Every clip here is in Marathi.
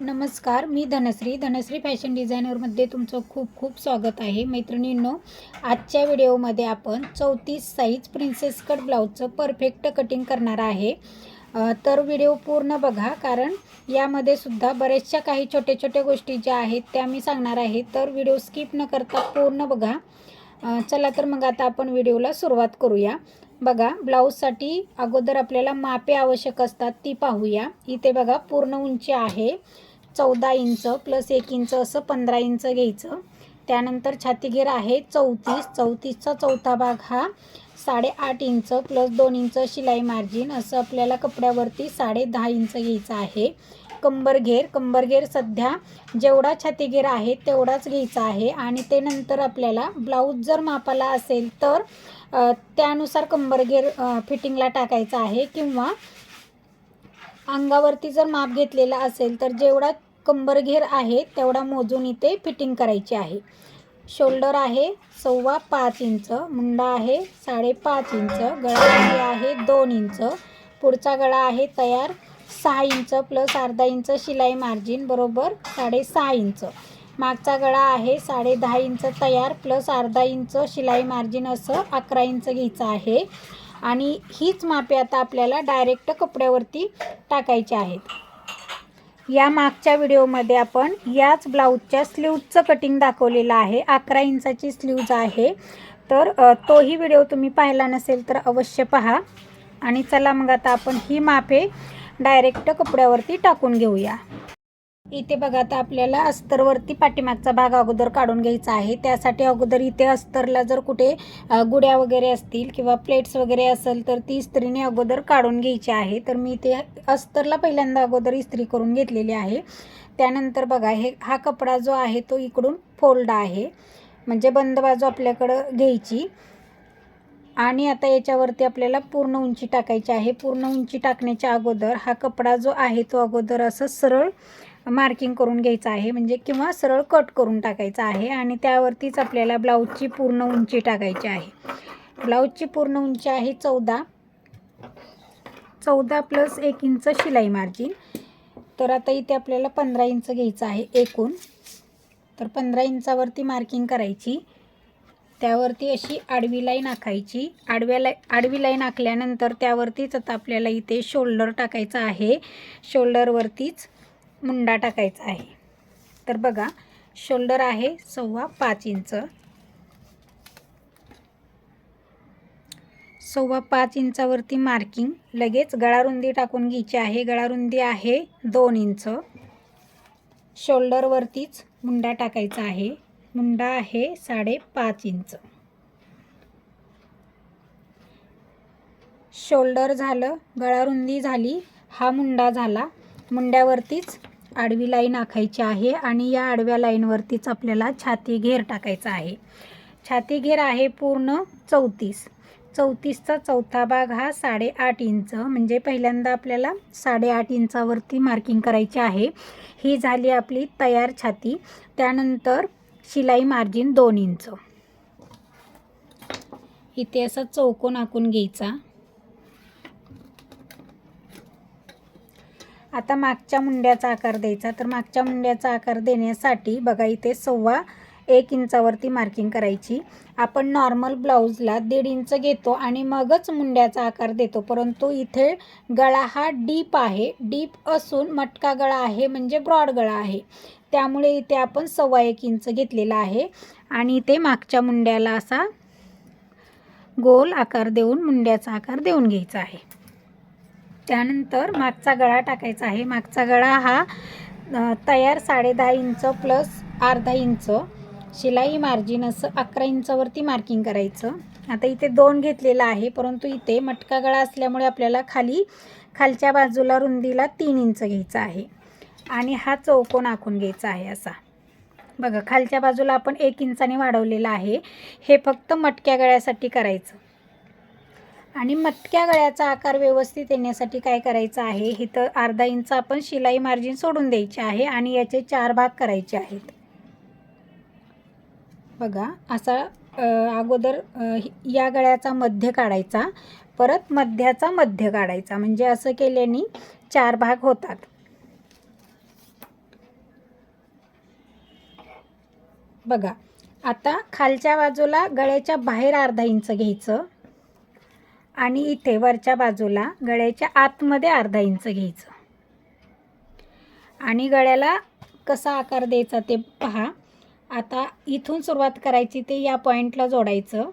नमस्कार मी धनश्री. धनश्री फॅशन डिझायनरमध्ये तुमचं खूप खूप स्वागत आहे. मैत्रिणींनो आजच्या व्हिडिओमध्ये आपण चौतीस साईज प्रिन्सेस कट ब्लाऊजचं परफेक्ट कटिंग करणार आहे. तर व्हिडिओ पूर्ण बघा कारण यामध्ये सुद्धा बऱ्याचशा काही छोट्या छोट्या गोष्टी ज्या आहेत त्या मी सांगणार आहे. तर व्हिडिओ स्किप न करता पूर्ण बघा. चला तर मग आता आपण व्हिडिओला सुरुवात करूया. बघा ब्लाऊजसाठी अगोदर आपल्याला मापे आवश्यक असतात ती पाहूया. इथे बघा पूर्ण उंची आहे. चौदा इंच प्लस एक इंच असं पंधरा इंच घ्यायचं. त्यानंतर छातीगेर आहे चौतीस. चौतीसचा चौथा भाग हा साडेआठ इंच प्लस दोन इंच शिलाई मार्जिन. असं आपल्याला कपड्यावरती साडे दहा इंच घ्यायचं आहे. कंबरघेर कंबरघेर सध्या जेवढा छातीघेर आहे तेवढाच घ्यायचा आहे. आणि ते नंतर आपल्याला ब्लाऊज जर मापाला असेल तर त्यानुसार कंबरगेर फिटिंगला टाकायचा आहे किंवा अंगावरती जर माप घेतलेला असेल तर जेवढा कंबरघेर आहे तेवढा मोजून इथे फिटिंग करायची आहे. शोल्डर आहे सव्वा पाच इंच मुंडा आहे साडेपाच इंच गळा आहे दोन इंच पुढचा गळा आहे तयार सहा इंच प्लस अर्धा इंच शिलाई मार्जिन बरोबर साडेसहा इंच. मागचा गळा आहे साडे दहा इंच तयार प्लस अर्धा इंच शिलाई मार्जिन असं अकरा इंच घ्यायचं आहे. आणि हीच मापे आता आपल्याला डायरेक्ट कपड्यावरती टाकायची आहेत. या मागच्या व्हिडिओमध्ये आपण याच ब्लाऊजच्या स्लीवचं कटिंग दाखवलेलं आहे. अकरा इंचाची स्लीव्ज आहे. तर तोही व्हिडिओ तुम्ही पाहिला नसेल तर अवश्य पहा. आणि चला मग आता आपण ही मापे डायरेक्ट कपड्यावरती टाकून घेऊया. इथे बघा आता आपल्याला अस्तरवरती पाठीमागचा भाग अगोदर काढून घ्यायचा आहे. त्यासाठी अगोदर इथे अस्तरला जर कुठे गुड्या वगैरे असतील किंवा प्लेट्स वगैरे असेल तर ती इस्त्रीने अगोदर काढून घ्यायची आहे. तर मी इथे अस्तरला पहिल्यांदा अगोदर इस्त्री करून घेतलेली आहे. त्यानंतर बघा हे हा कपडा जो आहे तो इकडून फोल्ड आहे. म्हणजे बंद बाजू आपल्याकडं घ्यायची. आणि आता याच्यावरती आपल्याला पूर्ण उंची टाकायची आहे. पूर्ण उंची टाकण्याच्या अगोदर हा कपडा जो आहे तो अगोदर असं सरळ मार्किंग करून घ्यायचं आहे. म्हणजे किंवा सरळ कट करून टाकायचं आहे आणि त्यावरतीच आपल्याला ब्लाऊजची पूर्ण उंची टाकायची आहे. ब्लाऊजची पूर्ण उंची आहे चौदा. चौदा प्लस एक इंच शिलाई मार्जिन तर आता इथे आपल्याला पंधरा इंच घ्यायचं आहे एकूण. तर पंधरा इंचावरती मार्किंग करायची. त्यावरती अशी आडवी लाईन आखायची. आडव्या लाई आडवी लाईन आखल्यानंतर त्यावरतीच आता आपल्याला इथे शोल्डर टाकायचं आहे. शोल्डरवरतीच मुंडा टाकायचा आहे. तर बघा शोल्डर आहे सव्वा पाच इंच. सव्वा पाच इंचावरती मार्किंग लगेच गळारुंदी टाकून घ्यायची आहे. गळारुंदी आहे दोन इंच. शोल्डरवरतीच मुंडा टाकायचा आहे. मुंडा आहे साडेपाच इंच. शोल्डर झालं गळारुंदी झाली हा मुंडा झाला. मुंड्यावरतीच आडवी लाईन आखायची आहे आणि या आडव्या लाईनवरतीच आपल्याला छाती घेर टाकायचा आहे. छाती घेर आहे पूर्ण चौतीस. चौतीसचा चौथा भाग हा साडेआठ इंच म्हणजे पहिल्यांदा आपल्याला साडेआठ इंचावरती मार्किंग करायची आहे. ही झाली आपली तयार छाती. त्यानंतर शिलाई मार्जिन दोन इंच. इथे असा चौकोन आखून घ्यायचा. आता मागच्या मुंड्याचा आकार द्यायचा. तर मागच्या मुंड्याचा आकार देण्यासाठी बघा इथे सव्वा एक इंचावरती मार्किंग करायची. आपण नॉर्मल ब्लाऊजला दीड इंच घेतो आणि मगच मुंड्याचा आकार देतो. परंतु इथे गळा हा डीप आहे. डीप असून मटका गळा आहे म्हणजे ब्रॉड गळा आहे. त्यामुळे इथे आपण सव्वा एक इंच घेतलेला आहे. आणि इथे मागच्या मुंड्याला असा गोल आकार देऊन मुंड्याचा आकार देऊन घ्यायचा आहे. त्यानंतर मागचा गळा टाकायचा आहे. मागचा गळा हा तयार साडेदहा इंच प्लस अर्धा इंच. शिलाई मार्जिन असं अकरा इंचावरती मार्किंग करायचं. आता इथे दोन घेतलेलं आहे परंतु इथे मटका गळा असल्यामुळे आपल्याला खाली खालच्या बाजूला रुंदीला तीन इंच घ्यायचा आहे. आणि हा चौकोन आखून घ्यायचा आहे असा. बघा खालच्या बाजूला आपण एक इंचाने वाढवलेला आहे. हे फक्त मटक्या गळ्यासाठी करायचं. आणि मटक्या गळ्याचा आकार व्यवस्थित येण्यासाठी काय करायचं आहे? इथं अर्धा इंच आपण शिलाई मार्जिन सोडून द्यायचे आहे आणि याचे चार भाग करायचे आहेत. बघा असा अगोदर या गळ्याचा मध्य काढायचा परत मध्याचा मध्य काढायचा. म्हणजे असं केल्याने चार भाग होतात. बघा आता खालच्या बाजूला गळ्याच्या बाहेर अर्धा इंच घ्यायचं. आणि इथे वरच्या बाजूला गळ्याच्या आतमध्ये अर्धा इंच घ्यायचं. आणि गळ्याला कसा आकार द्यायचा ते पहा. आता इथून सुरुवात करायची ते या पॉईंटला जोडायचं.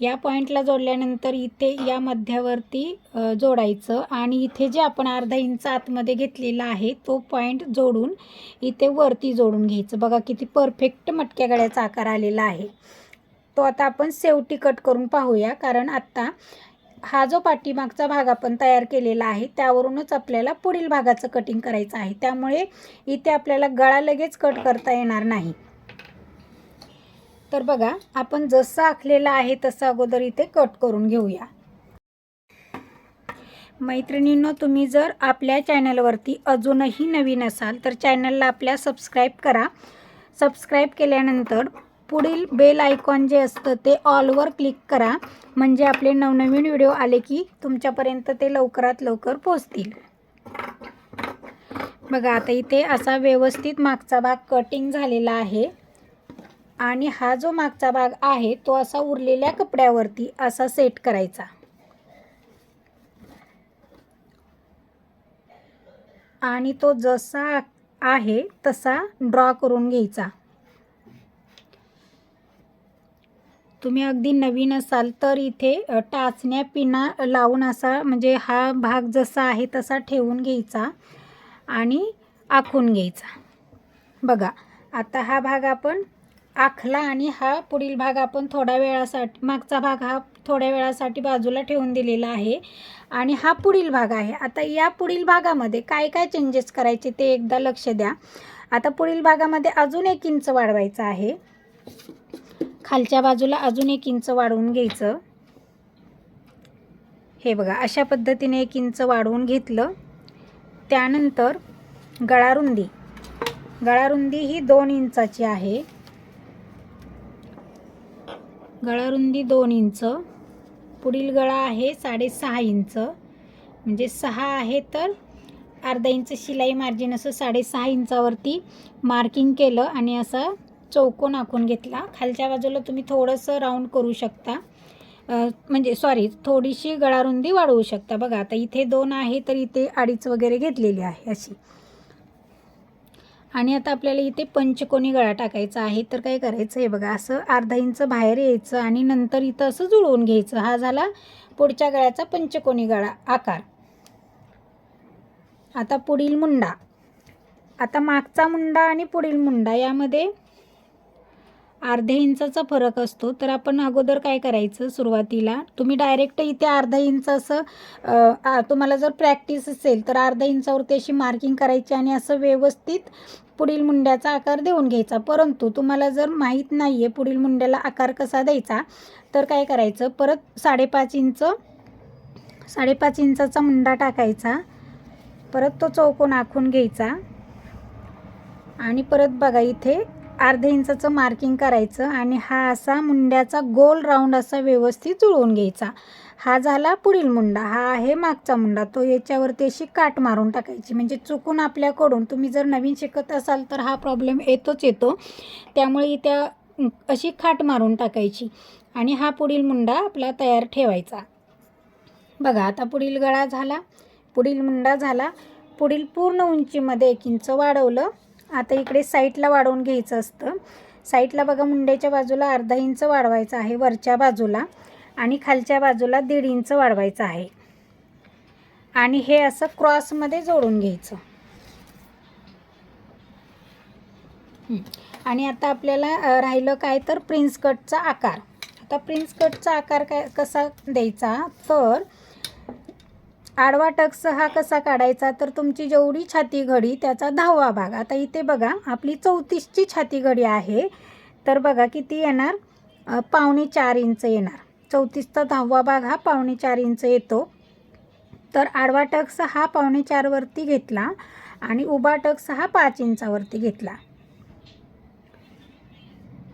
या पॉईंटला जोडल्यानंतर इथे या मध्यावरती जोडायचं. आणि इथे जे आपण अर्धा इंच आतमध्ये घेतलेला आहे तो पॉईंट जोडून इथे वरती जोडून घ्यायचं. बघा किती परफेक्ट मटक्या गळ्याचा आकार आलेला आहे. तो आता आपण शेवटी कट करून पाहूया. कारण आत्ता हा जो पाठीमागचा भाग आपण तयार केलेला आहे त्यावरूनच आपल्याला पुढील भागाचं कटिंग करायचं आहे. त्यामुळे इथे आपल्याला गळा लगेच कट करता येणार नाही. तर बघा आपण जसं आखलेलं आहे तसं अगोदर इथे कट करून घेऊया. मैत्रिणींनो तुम्ही जर आपल्या चॅनलवरती अजूनही नवीन असाल तर चॅनलला आपल्या सबस्क्राईब करा. सबस्क्राईब केल्यानंतर पुढील बेल आयकॉन जे असतं ते ऑलवर क्लिक करा. म्हणजे आपले नवनवीन व्हिडिओ आले की तुमच्यापर्यंत ते लवकरात लवकर पोचतील बघा आता इथे असा व्यवस्थित मागचा भाग कटिंग झालेला आहे. आणि हा जो मागचा भाग आहे तो असा उरलेल्या कपड्यावरती असा सेट करायचा. आणि तो जसा आहे तसा ड्रॉ करून घ्यायचा. तुम्ही अगदी नवीन असाल तर इथे टाचण्या पिना लावून असा म्हणजे हा भाग जसा आहे तसा ठेवून घ्यायचा आणि आखून घ्यायचा. बघा आता हा भाग आपण आखला आणि हा पुढील भाग आपण थोड्या वेळासाठी मागचा भाग हा थोड्या वेळासाठी बाजूला ठेवून दिलेला आहे आणि हा पुढील भाग आहे. आता या पुढील भागामध्ये काय काय चेंजेस करायचे ते एकदा लक्ष द्या. आता पुढील भागामध्ये अजून एक इंच वाढवायचं आहे. खालच्या बाजूला अजून एक इंच वाढवून घ्यायचं. हे बघा अशा पद्धतीने एक इंच वाढवून घेतलं. त्यानंतर गळारुंदी गळारुंदी ही दोन इंचाची आहे. गळारुंदी दोन इंच. पुढील गळा आहे साडेसहा इंच. म्हणजे सहा आहे तर अर्धा इंच शिलाई मार्जिन असं साडेसहा इंचावरती मार्किंग केलं आणि असं चौकोन आखून घेतला. खालच्या बाजूला तुम्ही थोडंसं राऊंड करू शकता. म्हणजे सॉरी थोडीशी गळारुंदी वाढवू शकता. बघा आता इथे दोन आहे तर इथे अडीच वगैरे घेतलेली आहे अशी. आणि आता आपल्याला इथे पंचकोनी गळा टाकायचा आहे. तर काय करायचं? आहे बघा असं अर्धा इंच बाहेर यायचं आणि नंतर इथं असं जुळवून घ्यायचं. हा झाला पुढच्या गळ्याचा पंचकोनी गळा आकार. आता पुढील मुंडा. आता मागचा मुंडा आणि पुढील मुंडा यामध्ये अर्ध्या इंचाचा फरक असतो. तर आपण अगोदर काय करायचं सुरुवातीला? तुम्ही डायरेक्ट इथे अर्धा इंच असं आ, तुम्हाला जर प्रॅक्टिस असेल तर अर्धा इंचावरती अशी मार्किंग करायची आणि असं व्यवस्थित पुढील मुंड्याचा आकार देऊन घ्यायचा. परंतु तुम्हाला जर माहीत नाही आहे पुढील मुंड्याला आकार कसा द्यायचा तर काय करायचं? परत साडेपाच इंच साडेपाच इंचाचा मुंडा टाकायचा. परत तो चौकोन आखून घ्यायचा. आणि परत बघा इथे अर्ध्या इंचाचं मार्किंग करायचं आणि हा असा मुंड्याचा गोल राऊंड असा व्यवस्थित जुळवून घ्यायचा. हा झाला पुढील मुंडा. हा आहे मागचा मुंडा. तो याच्यावरती अशी काट मारून टाकायची. म्हणजे चुकून आपल्याकडून तुम्ही जर नवीन शिकत असाल तर हा प्रॉब्लेम येतोच येतो. त्यामुळे त्या अशी खाट मारून टाकायची आणि हा पुढील मुंडा आपला तयार ठेवायचा. बघा आता पुढील गळा झाला. पुढील मुंडा झाला. पुढील पूर्ण उंचीमध्ये एक इंच वाढवलं. आता इकडे साईडला वाढवून घ्यायचं असतं. साईडला बघा मुंड्याच्या बाजूला अर्धा इंच वाढवायचं आहे वरच्या बाजूला. आणि खालच्या बाजूला दीड इंच वाढवायचं आहे. आणि हे असं क्रॉसमध्ये जोडून घ्यायचं. आणि आता आपल्याला राहिलं काय तर प्रिन्स कटचा आकार. आता प्रिन्स कटचा आकार काय कसा द्यायचा? तर आडवा टक्स हा कसा काढायचा? तर तुमची जेवढी छाती घडी त्याचा दहावा भाग. आता इथे बघा आपली चौतीसची छाती घडी आहे. तर बघा किती येणार? पावणे चार इंच येणार. चौतीसचा दहावा भाग हा पावणे चार इंच येतो. तर आडवा टक्स हा पावणे चारवरती घेतला आणि उभा टक्स हा पाच इंचावरती घेतला.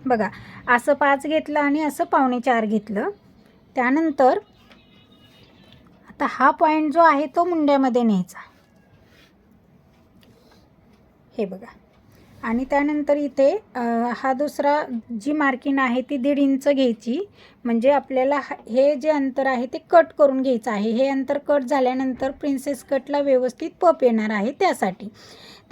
बघा असं पाच घेतलं आणि असं पावणे चार घेतलं. त्यानंतर तर हा पॉईंट जो आहे तो मुंड्यामध्ये न्यायचा. हे बघा. आणि त्यानंतर इथे हा दुसरा जी मार्किंग आहे ती दीड इंच घ्यायची. म्हणजे आपल्याला हा- हे जे अंतर आहे ते कट करून घ्यायचं आहे. हे अंतर कट झाल्यानंतर प्रिन्सेस कटला व्यवस्थित पप येणार आहे त्यासाठी.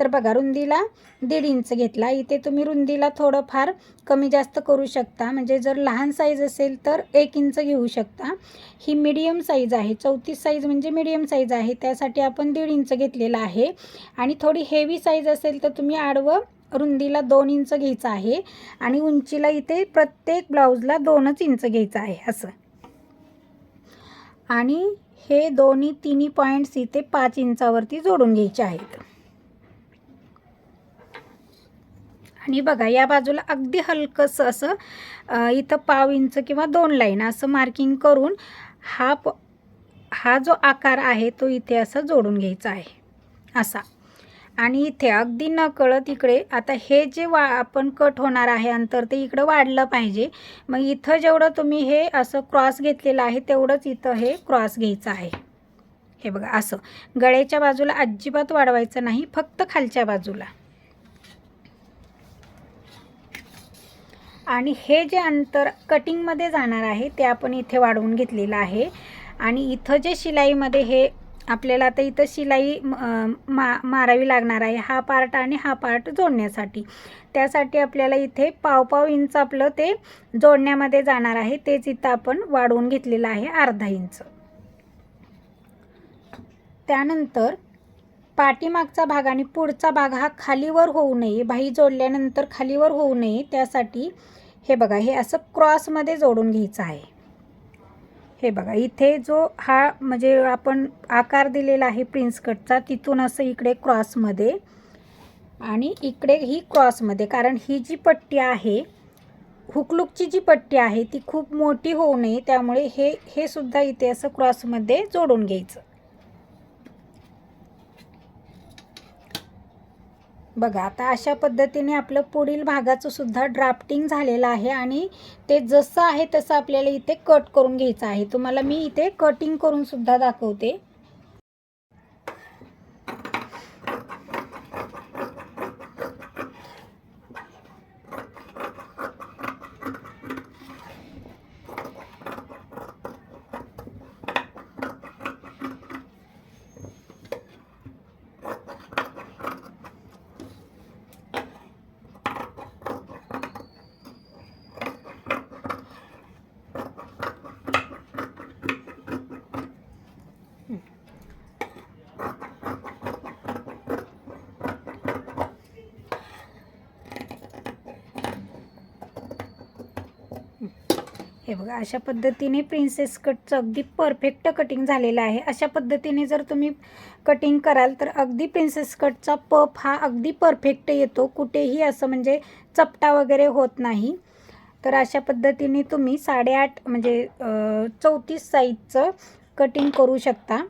तर बघा रुंदीला दीड इंच घेतला. इथे तुम्ही रुंदीला थोडंफार कमी जास्त करू शकता. म्हणजे जर लहान साईज असेल तर एक इंच घेऊ शकता. ही मीडियम साईज आहे. चौतीस साईज म्हणजे मीडियम साईज आहे. त्यासाठी आपण दीड इंच घेतलेला आहे. आणि थोडी हेवी साईज असेल तर तुम्ही आडवं रुंदीला दोन इंच घ्यायचं आहे. आणि उंचीला इथे प्रत्येक ब्लाऊजला दोनच इंच घ्यायचं आहे. असं. आणि हे दोन्ही तिन्ही पॉईंट्स इथे पाच इंचावरती जोडून घ्यायचे आहेत. आणि बघा या बाजूला अगदी हलकंसं असं इथं पाव इंच किंवा दोन लाईन असं मार्किंग करून हा प हा जो आकार आहे तो इथे असं जोडून घ्यायचा आहे. असा. आणि इथे अगदी न कळत इकडे आता हे जे वा आपण कट होणार आहे अंतर ते इकडं वाढलं पाहिजे. मग इथं जेवढं तुम्ही हे असं क्रॉस घेतलेलं आहे तेवढंच इथं हे क्रॉस घ्यायचं आहे. हे बघा असं. गळ्याच्या बाजूला अजिबात वाढवायचं नाही फक्त खालच्या बाजूला. आणि हे जे अंतर कटिंगमध्ये जाणार आहे ते आपण इथे वाढवून घेतलेलं आहे. आणि इथं जे शिलाईमध्ये हे आपल्याला आता इथं शिलाई म- मा मारावी लागणार आहे हा पार्ट आणि हा पार्ट जोडण्यासाठी. त्यासाठी आपल्याला इथे पाव पाव इंच आपलं ते जोडण्यामध्ये जाणार आहे. तेच इथं आपण वाढवून घेतलेलं आहे अर्धा इंच. त्यानंतर पाठीमागचा भाग आणि पुढचा भाग हा खालीवर होऊ नये. बाही जोडल्यानंतर खालीवर होऊ नये. त्यासाठी हे बघा हे असं क्रॉसमध्ये जोडून घ्यायचं आहे. हे बघा इथे जो हा म्हणजे आपण आकार दिलेला आहे प्रिन्स कटचा तिथून असं इकडे क्रॉसमध्ये आणि इकडे ही क्रॉसमध्ये. कारण ही जी पट्टी आहे हुकलुकची जी पट्टी आहे ती खूप मोठी होऊ नये त्यामुळे हे हे सुद्धा इथे असं क्रॉसमध्ये जोडून घ्यायचं. बघा आता अशा पद्धतीने आपलं पुढील भागाचं सुद्धा ड्राफ्टिंग झालेलं आहे आणि ते जसं आहे तसं आपल्याला इथे कट करून घ्यायचं आहे. तुम्हाला मी इथे कटिंग करून सुद्धा दाखवते हे बघा अशा पद्धतीने प्रिन्सेस कटचं अगदी परफेक्ट कटिंग झालेलं आहे. अशा पद्धतीने जर तुम्ही कटिंग कराल तर अगदी प्रिन्सेस कटचा पफ हा अगदी परफेक्ट येतो. कुठेही असं म्हणजे चपटा वगैरे होत नाही. तर अशा पद्धतीने तुम्ही साडेआठ म्हणजे चौतीस साईजचं कटिंग करू शकता.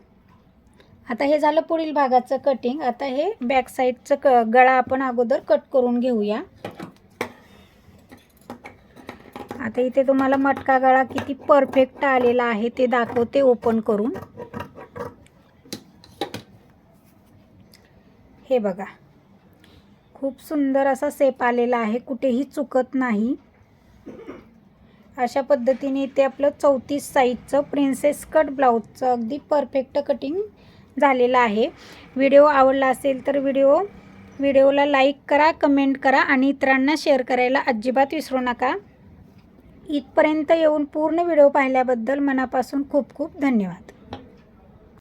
आता हे झालं पुढील भागाचं कटिंग आता हे बॅक साईडचं क गळा आपण अगोदर कट करून घेऊया. आता इथे तुम्हाला मटका गळा किती परफेक्ट आलेला आहे ते दाखवते ओपन करून. हे बघा. खूप सुंदर असा सेप आलेला आहे कुठेही चुकत नाही. अशा पद्धतीने इथे आपलं चौतीस साईजचं प्रिन्सेस कट ब्लाऊजचं अगदी परफेक्ट कटिंग झालेलं आहे. व्हिडिओ आवडला असेल तर व्हिडिओ व्हिडिओला लाईक करा कमेंट करा आणि इतरांना शेअर करायला अजिबात विसरू नका. इथपर्यंत येऊन पूर्ण व्हिडिओ पाहिल्याबद्दल मनापासून खूप खूप धन्यवाद.